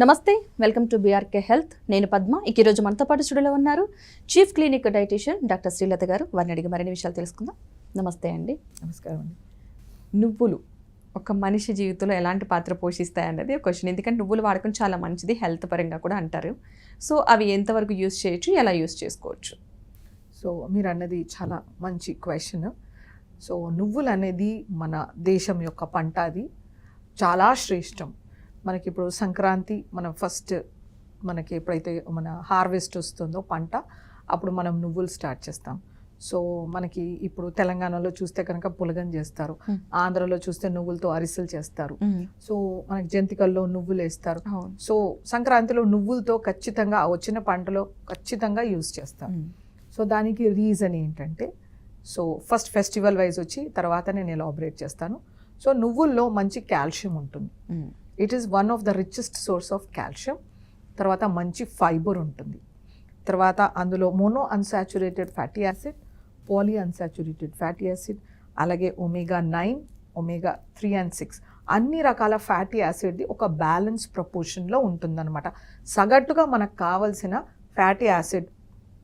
నమస్తే welcome to BRK health నేను పద్మ. ఇక ఈరోజు మనతో పాటు స్టూడియోలో ఉన్నారు chief clinic dietician doctor Srilatha గారు. వారిని అడిగి మరిన్ని విషయాలు తెలుసుకుందాం. నమస్తే అండి. నమస్కారం అండి. నువ్వులు ఒక మనిషి జీవితంలో ఎలాంటి పాత్ర పోషిస్తాయి అన్నది ఒక క్వశ్చన్ ఎందుకంటే నువ్వులు వాడకం చాలా మంచిది హెల్త్ పరంగా కూడా అంటారు. సో అవి ఎంతవరకు యూస్ చేయొచ్చు ఎలా యూస్ చేసుకోవచ్చు? సో మీరు అన్నది చాలా మంచి క్వశ్చన్ సో నువ్వులు అనేది మన దేశం యొక్క పంట అది. చాలా శ్రేష్టం. మనకి ఇప్పుడు సంక్రాంతి మనం ఫస్ట్ మనకి ఎప్పుడైతే మన హార్వెస్ట్ వస్తుందో పంట అప్పుడు మనం నువ్వులు స్టార్ట్ చేస్తాం. సో మనకి ఇప్పుడు తెలంగాణలో చూస్తే కనుక పులగం చేస్తారు. ఆంధ్రలో చూస్తే నువ్వులతో అరిసెలు చేస్తారు. సో మనకి జంతికల్లో నువ్వులు వేస్తారు. సో సంక్రాంతిలో నువ్వులతో ఖచ్చితంగా వచ్చిన పంటలో ఖచ్చితంగా యూజ్ చేస్తారు సో దానికి రీజన్ ఏంటంటే సో ఫస్ట్ ఫెస్టివల్ వైజ్ వచ్చి తర్వాత నేను ఎలాబరేట్ చేస్తాను. సో నువ్వుల్లో మంచి కాల్షియం ఉంటుంది. It is one of the richest source of calcium తర్వాత మంచి ఫైబర్ ఉంటుంది. తర్వాత అందులో mono unsaturated fatty acid poly unsaturated fatty acid అలాగే omega nine omega three and six అన్ని రకాల ఫ్యాటీ యాసిడ్ది ఒక బ్యాలెన్స్ ప్రపోర్షన్లో ఉంటుందన్నమాట. సగటుగా మనకు కావలసిన ఫ్యాటీ యాసిడ్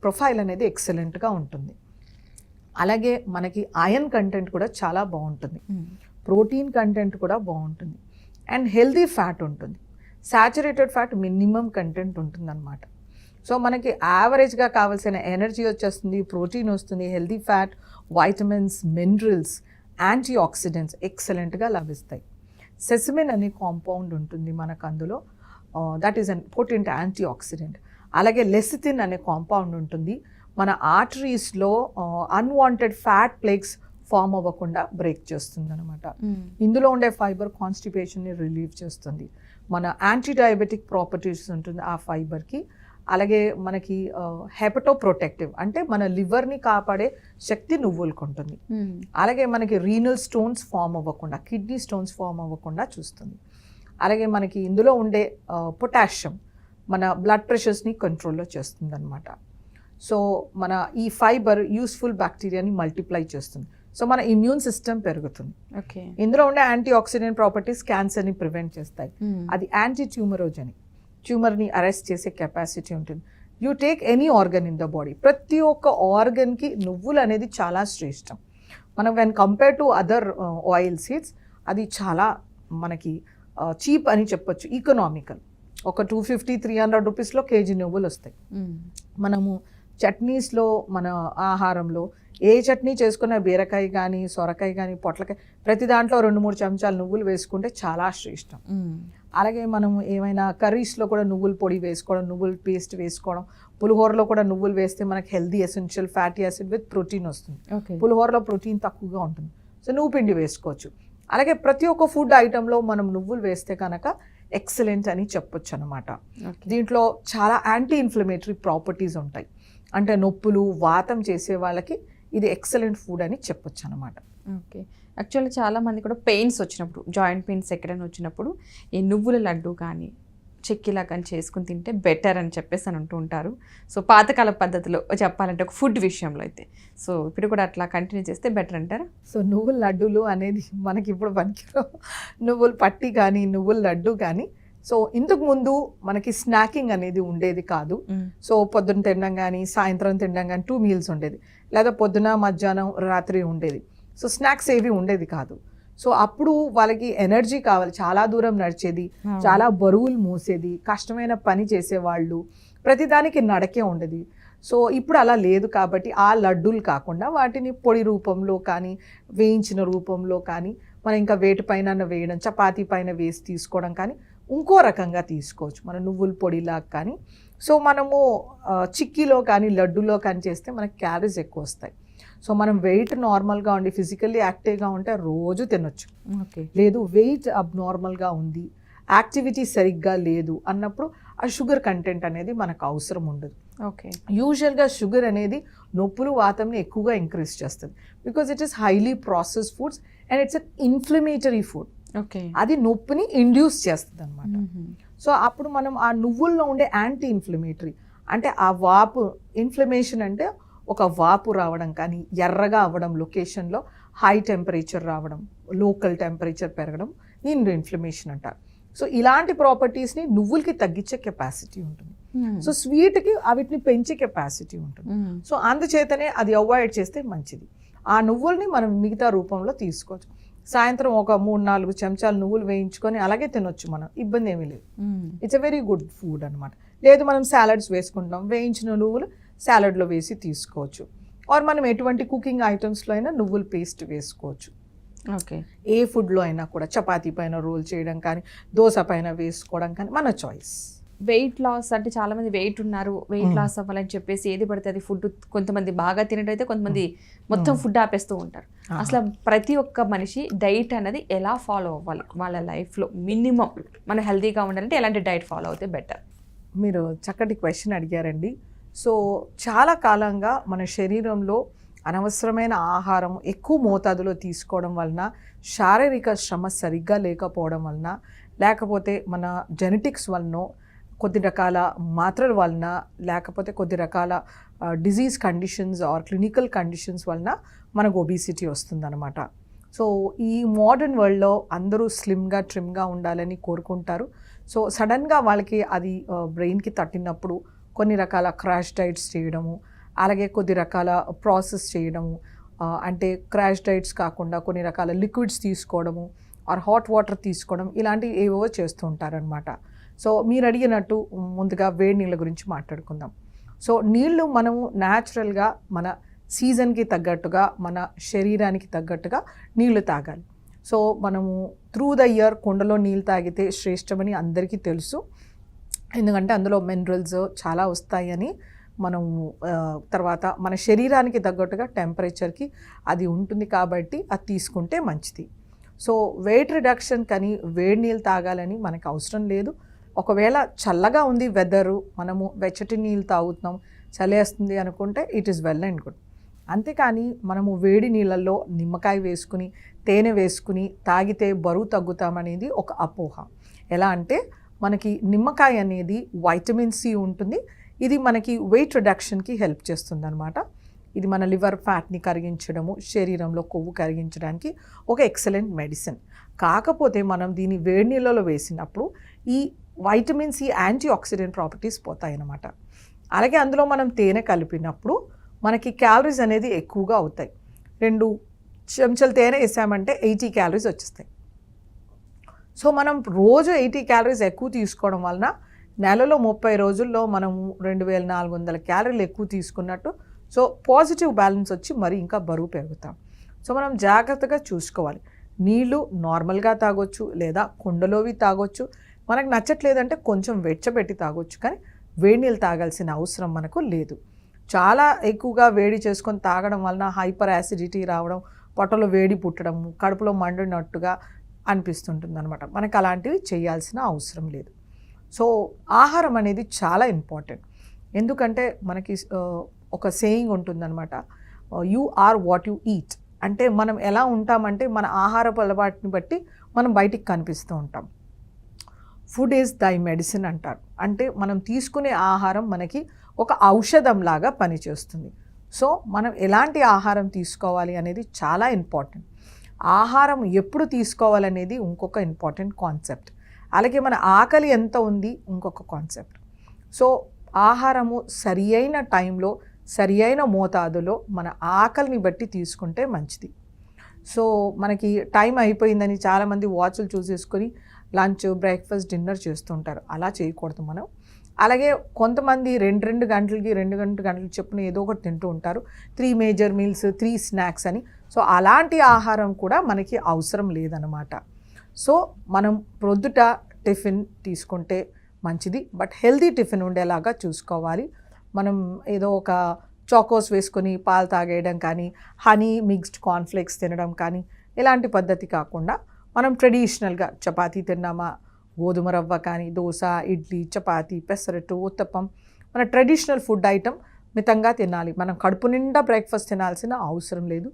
ప్రొఫైల్ అనేది ఎక్సలెంట్గా ఉంటుంది. అలాగే మనకి ఐరన్ కంటెంట్ కూడా చాలా బాగుంటుంది. ప్రోటీన్ కంటెంట్ కూడా బాగుంటుంది. అండ్ హెల్దీ ఫ్యాట్ ఉంటుంది. సాచురేటెడ్ ఫ్యాట్ మినిమం కంటెంట్ ఉంటుందన్నమాట. సో మనకి యావరేజ్గా కావాల్సిన ఎనర్జీ వచ్చేస్తుంది ప్రోటీన్ వస్తుంది healthy fat vitamins minerals anti oxidants ఎక్సలెంట్గా లభిస్తాయి. సెసిమిన్ అనే కాంపౌండ్ ఉంటుంది మనకు అందులో. That is an potent anti oxidant అలాగే లెసిథిన్ అనే కాంపౌండ్ ఉంటుంది. మన ఆర్టరీస్లో అన్వాంటెడ్ ఫ్యాట్ ప్లేక్స్ ఫామ్ అవ్వకుండా బ్రేక్ చేస్తుంది అనమాట ఇందులో ఉండే ఫైబర్ కాన్స్టిపేషన్ని రిలీవ్ చేస్తుంది. మన యాంటీ డయాబెటిక్ ప్రాపర్టీస్ ఉంటుంది ఆ ఫైబర్కి. అలాగే మనకి హెపటో ప్రొటెక్టివ్ అంటే మన లివర్ని కాపాడే శక్తి నువ్వులకు ఉంటుంది అలాగే మనకి రీనల్ స్టోన్స్ ఫామ్ అవ్వకుండా కిడ్నీ స్టోన్స్ ఫామ్ అవ్వకుండా చూస్తుంది. అలాగే మనకి ఇందులో ఉండే పొటాషియం మన బ్లడ్ ప్రెషర్స్ని కంట్రోల్లో చేస్తుంది అనమాట సో మన ఈ ఫైబర్ యూస్ఫుల్ బ్యాక్టీరియాని మల్టిప్లై చేస్తుంది. సో మన ఇమ్యూన్ సిస్టమ్ పెరుగుతుంది. ఓకే. ఇందులో ఉండే యాంటీ ఆక్సిడెంట్ ప్రాపర్టీస్ క్యాన్సర్ని ప్రివెంట్ చేస్తాయి. అది యాంటీ ట్యూమరోజని ట్యూమర్ని అరెస్ట్ చేసే కెపాసిటీ ఉంటుంది. You take any organ in the body ప్రతి ఒక్క ఆర్గన్కి నువ్వులు అనేది చాలా శ్రేష్టం. మనం when compare to other oil seeds అది చాలా మనకి చీప్ అని చెప్పొచ్చు. ఈకనామికల్ ఒక టూ ఫిఫ్టీ త్రీ హండ్రెడ్ రూపీస్లో కేజీ నువ్వులు వస్తాయి. మనము చట్నీస్లో మన ఆహారంలో ఏ చట్నీ చేసుకున్న బీరకాయ కానీ సొరకాయ కానీ పొట్లకాయ ప్రతి దాంట్లో రెండు మూడు చెంచాలు నువ్వులు వేసుకుంటే చాలా శ్రేష్టం. అలాగే మనం ఏమైనా కర్రీస్లో కూడా నువ్వుల పొడి వేసుకోవడం నువ్వుల పేస్ట్ వేసుకోవడం పులిహోరలో కూడా నువ్వులు వేస్తే మనకి healthy essential fatty acid with protein వస్తుంది. పులిహోరలో ప్రోటీన్ తక్కువగా ఉంటుంది. సో నువ్వు పిండి వేసుకోవచ్చు. అలాగే ప్రతి ఒక్క ఫుడ్ ఐటెంలో మనం నువ్వులు వేస్తే కనుక ఎక్సలెంట్ అని చెప్పొచ్చు అనమాట దీంట్లో చాలా యాంటీ ఇన్ఫ్లమేటరీ ప్రాపర్టీస్ ఉంటాయి. అంటే నొప్పులు వాతం చేసే వాళ్ళకి ఇది ఎక్సలెంట్ ఫుడ్ అని చెప్పొచ్చు అనమాట ఓకే. యాక్చువల్లీ చాలా మంది కూడా పెయిన్స్ వచ్చినప్పుడు జాయింట్ పెయిన్స్ ఎక్కడైనా వచ్చినప్పుడు ఈ నువ్వుల లడ్డు కానీ చెక్కిలా కానీ చేసుకుని తింటే బెటర్ అని చెప్పేసి అని అంటూ ఉంటారు. సో పాతకాల పద్ధతిలో చెప్పాలంటే ఒక ఫుడ్ విషయంలో అయితే. సో ఇప్పుడు కూడా అట్లా కంటిన్యూ చేస్తే బెటర్ అంటారా? సో నువ్వుల లడ్డూలు అనేది మనకి ఇప్పుడు పనికిరావు. నువ్వుల పట్టి కానీ నువ్వుల లడ్డు కానీ. సో ఇంతకు ముందు మనకి స్నాకింగ్ అనేది ఉండేది కాదు. సో పొద్దున తినడం కానీ సాయంత్రం తినడం కానీ టూ మీల్స్ ఉండేది. లేదా పొద్దున మధ్యాహ్నం రాత్రి ఉండేది. సో స్నాక్స్ ఏవి ఉండేది కాదు. సో అప్పుడు వాళ్ళకి ఎనర్జీ కావాలి. చాలా దూరం నడిచేది. చాలా బరువులు మోసేది. కష్టమైన పని చేసేవాళ్ళు. ప్రతిదానికి నడకే ఉండేది. సో ఇప్పుడు అలా లేదు కాబట్టి ఆ లడ్డూలు కాకుండా వాటిని పొడి రూపంలో కానీ వేయించిన రూపంలో కానీ మనం ఇంకా వేటి పైన వేయడం చపాతీ పైన వేసి తీసుకోవడం కానీ ఇంకో రకంగా తీసుకోవచ్చు. మన నువ్వుల పొడిలా కానీ. సో మనము చిక్కీలో కానీ లడ్డూలో కానీ చేస్తే మనకి క్యాలరీస్ ఎక్కువ వస్తాయి. సో మనం వెయిట్ నార్మల్గా ఉండి ఫిజికల్లీ యాక్టివ్గా ఉంటే రోజు తినొచ్చు. ఓకే. లేదు వెయిట్ అబ్నార్మల్గా ఉంది యాక్టివిటీ సరిగ్గా లేదు అన్నప్పుడు ఆ షుగర్ కంటెంట్ అనేది మనకు అవసరం ఉండదు. ఓకే. యూజువల్గా షుగర్ అనేది నొప్పులు వాతంని ఎక్కువగా ఇంక్రీజ్ చేస్తుంది. Because it is highly process foods and it's an inflammatory food. Okay. అది నొప్పిని ఇండ్యూస్ చేస్తుంది అనమాట సో అప్పుడు మనం ఆ నువ్వుల్లో ఉండే యాంటీ ఇన్ఫ్లమేటరీ అంటే ఆ వాపు ఇన్ఫ్లమేషన్ అంటే ఒక వాపు రావడం కానీ ఎర్రగా అవ్వడం లొకేషన్లో హై టెంపరేచర్ రావడం లోకల్ టెంపరేచర్ పెరగడం దీని ఇన్ఫ్లమేషన్ అంటారు. సో ఇలాంటి ప్రాపర్టీస్ని నువ్వులకి తగ్గించే కెపాసిటీ ఉంటుంది. సో స్వీట్కి వీటిని పెంచే కెపాసిటీ ఉంటుంది. సో అందుచేతనే అది అవాయిడ్ చేస్తే మంచిది. ఆ నువ్వుల్ని మనం మిగతా రూపంలో తీసుకోవచ్చు. సాయంత్రం ఒక మూడు నాలుగు చెంచాలు నువ్వులు వేయించుకొని అలాగే తినొచ్చు మనం. ఇబ్బంది ఏమీ లేదు. It's a very good food అనమాట లేదు మనం సాలడ్స్ వేసుకుంటాం వేయించిన నువ్వులు సాలడ్లో వేసి తీసుకోవచ్చు. ఆర్ మనం ఎటువంటి కుకింగ్ ఐటమ్స్లో అయినా నువ్వుల పేస్ట్ వేసుకోవచ్చు. ఓకే. ఏ ఫుడ్లో అయినా కూడా చపాతీ పైన రోల్ చేయడం కానీ దోశ పైన వేసుకోవడం కానీ మన చాయిస్. వెయిట్ లాస్ అంటే చాలా మంది వెయిట్ ఉన్నారు వెయిట్. లాస్ అవ్వాలని చెప్పేసి ఏది పడితే అది ఫుడ్ కొంతమంది బాగా తినటైతే కొంతమంది మొత్తం. ఫుడ్ ఆపేస్తూ ఉంటారు. అసలు ప్రతి ఒక్క మనిషి డైట్ అనేది ఎలా ఫాలో అవ్వాలి? వాళ్ళ లైఫ్లో మినిమం మనం హెల్తీగా ఉండాలంటే ఎలాంటి డైట్ ఫాలో అవుతే బెటర్? మీరు చక్కటి క్వశ్చన్ అడిగారండి. సో చాలా కాలంగా మన శరీరంలో అనవసరమైన ఆహారం ఎక్కువ మోతాదులో తీసుకోవడం వలన శారీరక శ్రమ సరిగ్గా లేకపోవడం వలన లేకపోతే మన జెనెటిక్స్ వలన కొద్ది రకాల మాత్రల వలన లేకపోతే కొద్ది రకాల disease conditions or clinical conditions వలన మనకు ఒబీసిటీ వస్తుందన్నమాట. సో ఈ మోడర్న్ వరల్డ్లో అందరూ స్లిమ్గా ట్రిమ్గా ఉండాలని కోరుకుంటారు. సో సడన్గా వాళ్ళకి అది బ్రెయిన్కి తట్టినప్పుడు కొన్ని రకాల క్రాష్ డైట్స్ చేయడము అలాగే కొద్ది రకాల ప్రాసెస్ చేయడము అంటే క్రాష్ డైట్స్ కాకుండా కొన్ని రకాల లిక్విడ్స్ తీసుకోవడము ఆర్ హాట్ వాటర్ తీసుకోవడం ఇలాంటివి ఏవో చేస్తూ ఉంటారనమాట సో మీరు అడిగినట్టు ముందుగా వేడి నీళ్ళ గురించి మాట్లాడుకుందాం. సో నీళ్ళు మనము న్యాచురల్గా మన సీజన్కి తగ్గట్టుగా మన శరీరానికి తగ్గట్టుగా నీళ్ళు తాగాలి. సో మనము త్రూ ద ఇయర్ కుండలో నీళ్ళు తాగితే శ్రేష్టమని అందరికీ తెలుసు. ఎందుకంటే అందులో మినరల్స్ చాలా వస్తాయని మనము తర్వాత మన శరీరానికి తగ్గట్టుగా టెంపరేచర్కి అది ఉంటుంది కాబట్టి అది తీసుకుంటే మంచిది. సో వెయిట్ రిడక్షన్ కానీ వేడి నీళ్ళు తాగాలని మనకు అవసరం లేదు. ఒకవేళ చల్లగా ఉంది వెదరు మనము వెచ్చటి నీళ్ళు తాగుతున్నాం చలేస్తుంది అనుకుంటే it is well and good అంతేకాని మనము వేడి నీళ్ళల్లో నిమ్మకాయ వేసుకుని తేనె వేసుకుని తాగితే బరువు తగ్గుతామనేది ఒక అపోహ. ఎలా అంటే మనకి నిమ్మకాయ అనేది వైటమిన్ సి ఉంటుంది. ఇది మనకి వెయిట్ రిడక్షన్కి హెల్ప్ చేస్తుందనమాట ఇది మన లివర్ ఫ్యాట్ని కరిగించడము శరీరంలో కొవ్వు కరిగించడానికి ఒక ఎక్సలెంట్ మెడిసిన్. కాకపోతే మనం దీన్ని వేడి నీళ్ళలో వేసినప్పుడు ఈ vitamin C anti oxidant properties పోతాయన్నమాట. అలాగే అందులో మనం తేనె కలిపినప్పుడు మనకి క్యాలరీస్ అనేది ఎక్కువగా అవుతాయి. రెండు చెంచాలు తేనె వేసామంటే ఎయిటీ క్యాలరీస్ వచ్చేస్తాయి. సో మనం రోజు ఎయిటీ క్యాలరీస్ ఎక్కువ తీసుకోవడం వలన నెలలో ముప్పై రోజుల్లో మనము రెండు వేల నాలుగు వందల క్యాలరీలు ఎక్కువ తీసుకున్నట్టు సో పాజిటివ్ బ్యాలెన్స్ వచ్చి మరి ఇంకా బరువు పెరుగుతాం. సో మనం జాగ్రత్తగా చూసుకోవాలి. నీళ్ళు నార్మల్గా తాగొచ్చు లేదా కుండలోవి తాగొచ్చు. మనకు నచ్చట్లేదంటే కొంచెం వెచ్చబెట్టి తాగొచ్చు కానీ వేడి నీళ్ళు తాగాల్సిన అవసరం మనకు లేదు. చాలా ఎక్కువగా వేడి చేసుకొని తాగడం వలన హైపర్ యాసిడిటీ రావడం పొట్టలో వేడి పుట్టడం కడుపులో మండినట్టుగా అనిపిస్తుంటుంది అనమాట మనకు అలాంటివి చేయాల్సిన అవసరం లేదు. సో ఆహారం అనేది చాలా ఇంపార్టెంట్. ఎందుకంటే మనకి ఒక సేయింగ్ ఉంటుందన్నమాట. You are what you eat. అంటే మనం ఎలా ఉంటామంటే మన ఆహారపు అలవాటుని బట్టి మనం బయటికి కనిపిస్తూ ఉంటాం. ఫుడ్ ఈజ్ దై మెడిసిన్ అంటారు. అంటే మనం తీసుకునే ఆహారం మనకి ఒక ఔషధం లాగా పనిచేస్తుంది. సో మనం ఎలాంటి ఆహారం తీసుకోవాలి అనేది చాలా ఇంపార్టెంట్. ఆహారం ఎప్పుడు తీసుకోవాలనేది ఇంకొక ఇంపార్టెంట్ కాన్సెప్ట్. అలాగే మన ఆకలి ఎంత ఉంది ఇంకొక కాన్సెప్ట్. సో ఆహారము సరి అయిన టైంలో సరి అయిన మోతాదులో మన ఆకలిని బట్టి తీసుకుంటే మంచిది. సో మనకి టైం అయిపోయిందని చాలామంది వాచ్లు చూసేసుకొని లంచ్ బ్రేక్ఫాస్ట్ డిన్నర్ చేస్తుంటారు. అలా చేయకూడదు మనం. అలాగే కొంతమంది రెండు రెండు గంటలకి రెండు గంటల గంటలు చెప్పున ఏదో ఒకటి తింటూ ఉంటారు. Three major meals three snacks అని. సో అలాంటి ఆహారం కూడా మనకి అవసరం లేదనమాట సో మనం ప్రొద్దుట టిఫిన్ తీసుకుంటే మంచిది బట్ హెల్దీ టిఫిన్ ఉండేలాగా చూసుకోవాలి. మనం ఏదో ఒక చాకోస్ వేసుకొని పాలు తాగేయడం కానీ హనీ మిక్స్డ్ కార్న్ఫ్లేక్స్ తినడం కానీ ఇలాంటి పద్ధతి కాకుండా మనం ట్రెడిషనల్గా చపాతీ తిన్నామా గోధుమ రవ్వ కానీ దోశ ఇడ్లీ చపాతీ పెసరట్టు ఉత్తప్పం మన ట్రెడిషనల్ ఫుడ్ ఐటమ్ మితంగా తినాలి. మనం కడుపు నిండా బ్రేక్ఫాస్ట్ తినాల్సిన అవసరం లేదు.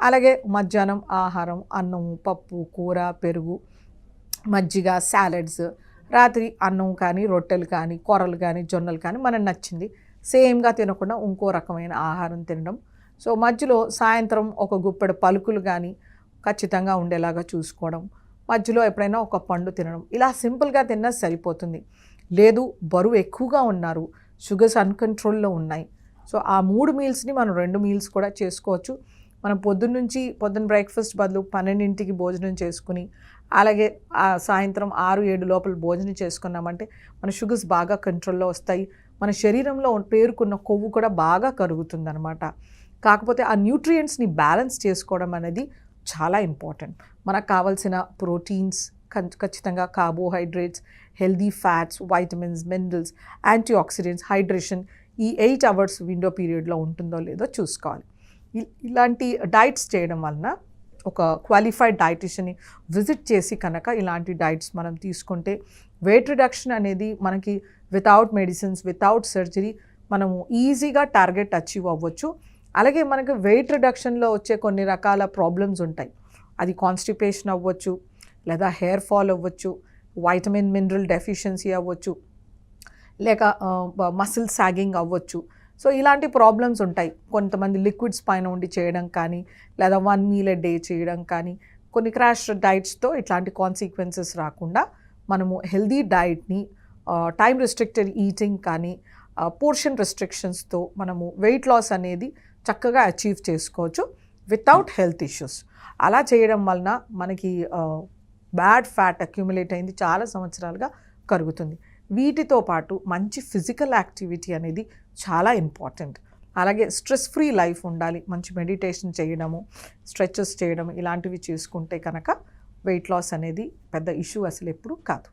అలాగే మధ్యాహ్నం ఆహారం అన్నం పప్పు కూర పెరుగు మజ్జిగ సాలడ్స్ రాత్రి అన్నం కానీ రొట్టెలు కానీ కూరలు కానీ జొన్నలు కానీ మనకు నచ్చింది. సేమ్గా తినకుండా ఇంకో రకమైన ఆహారం తినడం. సో మధ్యలో సాయంత్రం ఒక గుప్పెడు పలుకులు కానీ ఖచ్చితంగా ఉండేలాగా చూసుకోవడం. మధ్యలో ఎప్పుడైనా ఒక పండు తినడం. ఇలా సింపుల్గా తిన్నా సరిపోతుంది. లేదు బరువు ఎక్కువగా ఉన్నారు. షుగర్స్ అన్కంట్రోల్లో ఉన్నాయి. సో ఆ మూడు మీల్స్ని మనం రెండు మీల్స్ కూడా చేసుకోవచ్చు. మనం పొద్దున్న నుంచి పొద్దున్న బ్రేక్ఫాస్ట్ బదులు పన్నెండింటికి భోజనం చేసుకుని అలాగే సాయంత్రం ఆరు ఏడు లోపల భోజనం చేసుకున్నామంటే మన షుగర్స్ బాగా కంట్రోల్లో వస్తాయి. మన శరీరంలో పేరుకున్న కొవ్వు కూడా బాగా కరుగుతుందనమాట కాకపోతే ఆ న్యూట్రియంట్స్ని బ్యాలెన్స్ చేసుకోవడం అనేది చాలా ఇంపార్టెంట్ మనకు కావాల్సిన ప్రోటీన్స్ ఖచ్చితంగా carbohydrates healthy fats vitamins minerals anti oxidants hydration ఈ ఎయిట్ అవర్స్ విండో పీరియడ్లో ఉంటుందో లేదో చూసుకోవాలి. ఇలాంటి డైట్స్ చేయడం వలన ఒక క్వాలిఫైడ్ డైటిషియన్ని విజిట్ చేసి కనుక ఇలాంటి డైట్స్ మనం తీసుకుంటే వెయిట్ రిడక్షన్ అనేది మనకి వితౌట్ మెడిసిన్స్ వితౌట్ సర్జరీ మనము ఈజీగా టార్గెట్ అచీవ్ అవ్వచ్చు. అలాగే మనకి వెయిట్ రిడక్షన్లో వచ్చే కొన్ని రకాల ప్రాబ్లమ్స్ ఉంటాయి. అది కాన్స్టిపేషన్ అవ్వచ్చు లేదా హెయిర్ ఫాల్ అవ్వచ్చు వైటమిన్ మినరల్ డెఫిషియన్సీ అవ్వచ్చు లేక మసిల్ సాగింగ్ అవ్వచ్చు సో ఇలాంటి ప్రాబ్లమ్స్ ఉంటాయి. కొంతమంది లిక్విడ్స్ పైన ఉండి చేయడం కానీ లేదా వన్ మీల్ ఎ డే చేయడం కానీ కొన్ని క్రాష్ డైట్స్తో ఇట్లాంటి కాన్సిక్వెన్సెస్ రాకుండా మనము హెల్దీ డైట్ని టైం రెస్ట్రిక్టెడ్ ఈటింగ్ కానీ పోర్షన్ రెస్ట్రిక్షన్స్తో మనము వెయిట్ లాస్ అనేది చక్కగా అచీవ్ చేసుకోవచ్చు వితౌట్ హెల్త్ ఇష్యూస్ అలా చేయడం వలన మనకి బ్యాడ్ ఫ్యాట్ అక్యుములేట్ అయింది చాలా సంవత్సరాలుగా కరుగుతుంది. వీటితో పాటు మంచి ఫిజికల్ యాక్టివిటీ అనేది చాలా ఇంపార్టెంట్. అలాగే స్ట్రెస్ ఫ్రీ లైఫ్ ఉండాలి మంచి మెడిటేషన్ చేయడము స్ట్రెచెస్ చేయడం ఇలాంటివి చేసుకుంటే కనుక వెయిట్ లాస్ అనేది పెద్ద ఇష్యూ అసలు ఎప్పుడు కాదు.